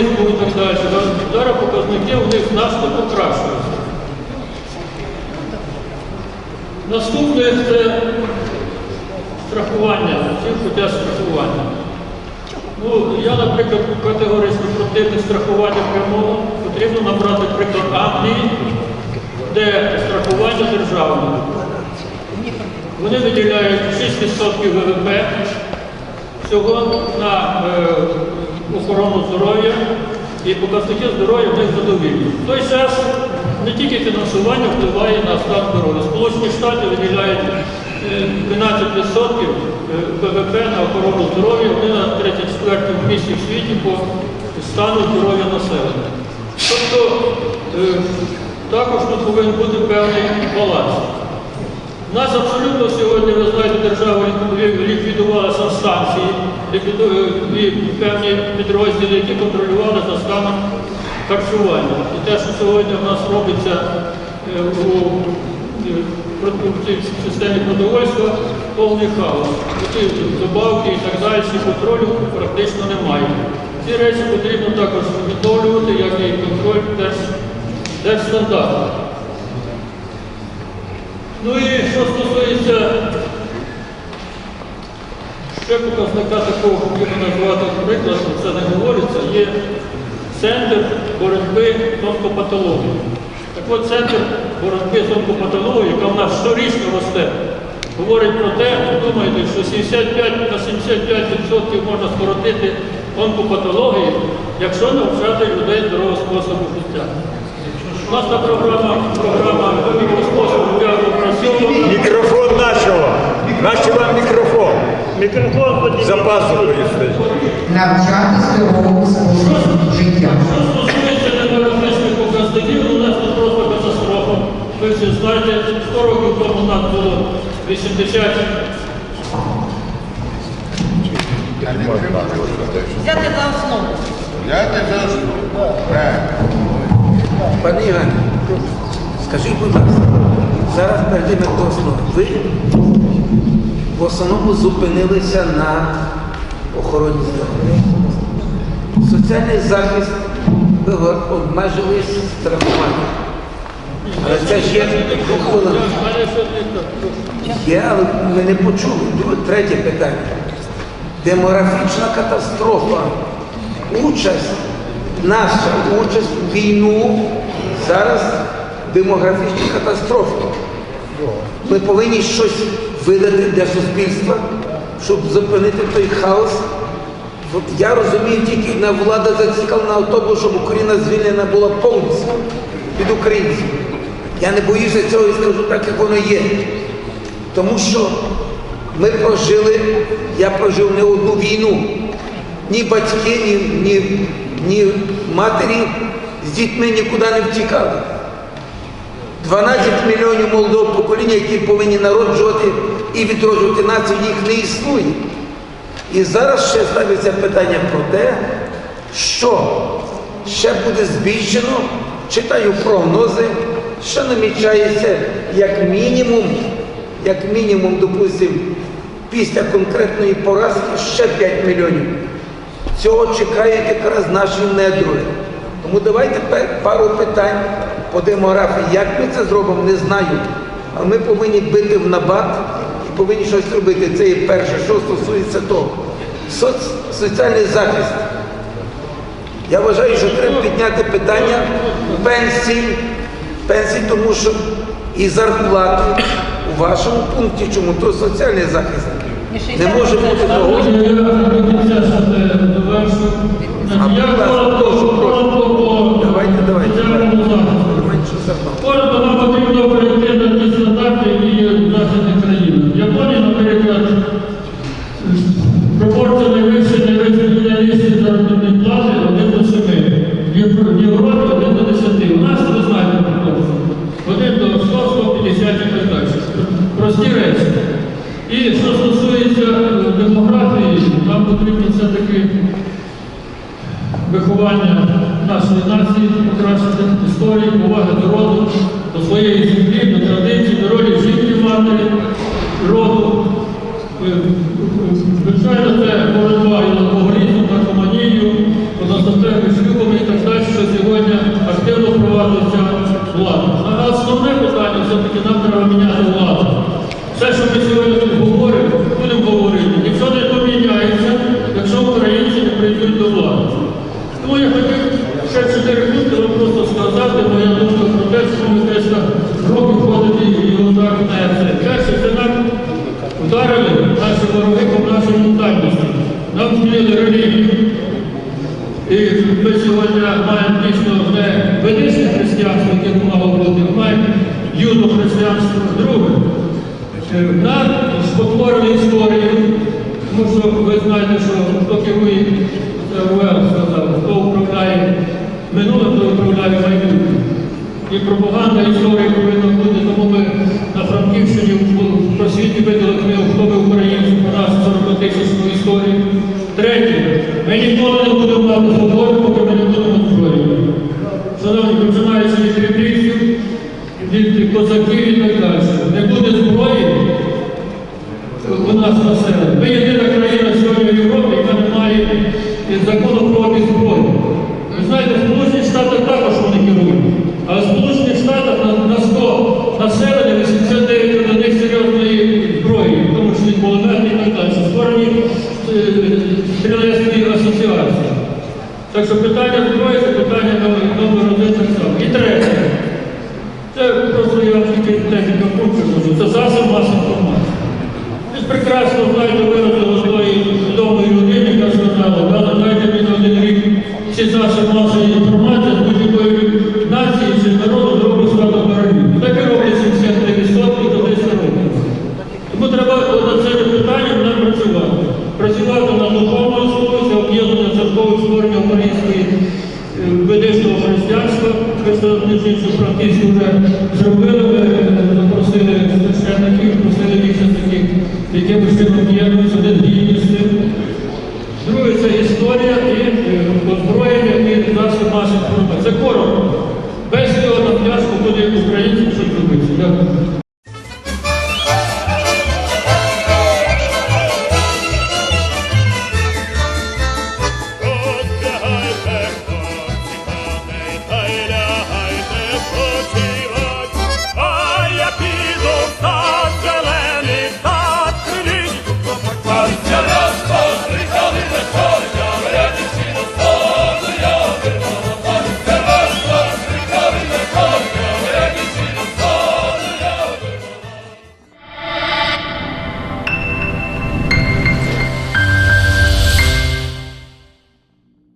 алкоголізму і так далі. Зараз показники у них значно покращуються. Наступне це страхування, хотять страхування. Ну, я, наприклад, категорично противник страхування прямого. Потрібно набрати приклад Англії, де страхування державне. Вони виділяють 6% ВВП всього на е, охорону здоров'я і показники здоров'я в них задовільні. В той час не тільки фінансування впливає на стан здоров'я. Сполучені Штати виділяють е, 12% ВВП на охорону здоров'я, вони на 34 місці в світі по стану здоров'я населення. Тобто е, також тут повинен бути певний баланс. У нас абсолютно сьогодні, ви знаєте, держава лі- ліквідувала санстанції, ліквіду- певні підрозділи, які контролювали за станом харчування. І те, що сьогодні в нас робиться е, у, е, системі продовольства, повний хаос. Ці добавки і так далі, контролю практично немає. Ці речі потрібно також відновлювати, як і контроль теж, держстандартів. Ну і що стосується ще показника такого, хотів назвати приклад, це не говориться, є центр боротьби з онкопатологією. Так от центр боротьби з онкопатологією, яка в нас щорічно росте, говорить про те, ви думаєте, що 75 на 75% можна скоротити онкопатології, якщо навчати людей здорового способу життя. У нас та програма, програма Нащо вам мікрофон? Мікрофон подивіться. За пазухою стоїть. навчати здоровому способу життя. Що стосується демографічних показників, ну, у нас тут просто катастрофа. Ви всі знаєте, 100 років тому у нас було 80 Взяти за основу. Я не за Пане Іване, скажіть, будь ласка, зараз перейдемо до основи. Ви в основному зупинилися на охороні здоров'я. Соціальний захист ви обмежили страхування. Але це ж є хвилина. Є, але ми не почули. Третє питання. Демографічна катастрофа. Участь, наша участь в війну зараз демографічна катастрофа. Ми повинні щось видати для суспільства, щоб зупинити той хаос. Я розумію, тільки на влада зацікавлена в тому, щоб Україна звільнена була повністю від українців. Я не боюся цього і скажу так, як воно є. Тому що ми прожили, я прожив не одну війну. Ні батьки, ні, ні, ні матері з дітьми нікуди не втікали. 12 мільйонів молодого покоління, які повинні народжувати і відроджувати націю, їх не існує. І зараз ще ставиться питання про те, що ще буде збільшено, читаю прогнози, що намічається як мінімум, як мінімум, допустимо, після конкретної поразки ще 5 мільйонів. Цього чекають якраз наші недруги. Тому давайте пару питань по демографії. Як ми це зробимо, не знаю. Але ми повинні бити в набат і повинні щось робити. Це є перше, що стосується того. Соц, соціальний захист. Я вважаю, що треба підняти питання пенсій, пенсій, тому що і зарплати у вашому пункті, чому то соціальний захист. Не може бути того. Я до кінця ще довершу. Значить, Я будь ласка, коротко, прошу, прошу. Давайте, давайте. Коротко нам потрібно перейти на ті стандарти, які є в нашій країні. В Японії, наприклад, демографії, нам потрібно все-таки виховання нашої нації, покращити історії, поваги до роду, до своєї землі, до традиції, до ролі жінки матері, роду. Е, е, звичайно, це боротьба і алкоголізму, наркоманію, позасоптевними шлюбами і так далі, що сьогодні активно впроваджується влада. А основне питання все-таки нам треба міняти владу. Все, що ми сьогодні Дорогі, і ми сьогодні маємо дійсно вже велике християнство, яке мало бути, маємо юну християнство друге. Нам е, спотворили історію, тому що ви знаєте, що хто керує, сказав, хто управляє минуле то управляє майбутнім. І пропаганда історії повинна бути, тому ми на Франківщині в просвіті видали книгу, хто ви українці, у нас 40 тисячну історію. Стрілецькі асоціації. Так що питання це питання номер один так само. І третє. Це просто я вам тільки декілька пунктів кажу. Це засіб масової інформації. Ж прекрасно знаєте виразили одної відомої людини, Що що вже зробили, е, запросили священників, просили більше таких, якимось чином об'єднуються, один гідні з цим. Друге, це історія і е, озброєння і наші наших інформації. Це коротко. Без цього на пляшку буде українцям щось робити.